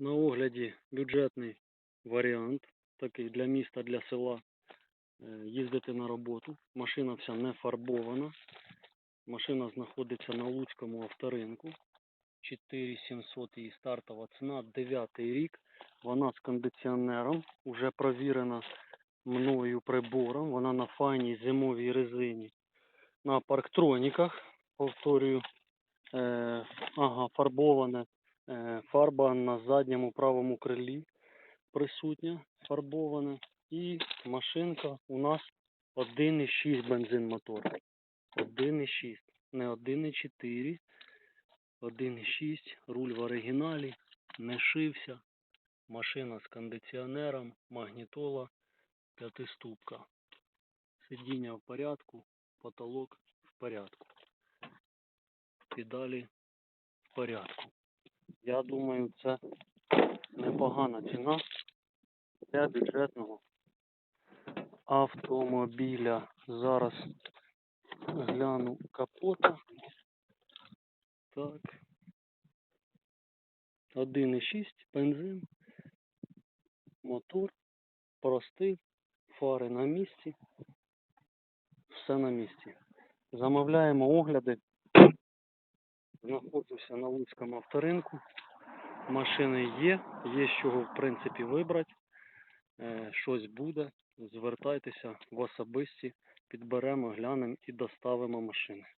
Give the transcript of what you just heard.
На огляді бюджетний варіант, такий для міста, для села. Е, Їздити на роботу. Машина вся не фарбована. Машина знаходиться на Луцькому авторинку. 4700 її стартова ціна, 9 рік. Вона з кондиціонером, вже провірена мною прибором. Вона на файній зимовій резині. На парктроніках, повторюю, е, ага, фарбоване. Е, фарба на задньому правому крилі присутня, фарбована. І машинка у нас 1,6 бензин мотор. 1,6, не 1,4. 1,6, руль в оригіналі, не шився. Машина з кондиціонером, магнітола, п'ятиступка. Сидіння в порядку, потолок в порядку. Педалі в порядку. Я думаю, це непогана ціна для бюджетного автомобіля. Зараз гляну капота. Так. 1,6 бензин. Мотор простий, фари на місці. Все на місці. Замовляємо огляди. Знаходжуся на Луцькому авторинку. Машини є, є з чого в принципі вибрати. Е, щось буде. Звертайтеся в особисті, підберемо, глянемо і доставимо машини.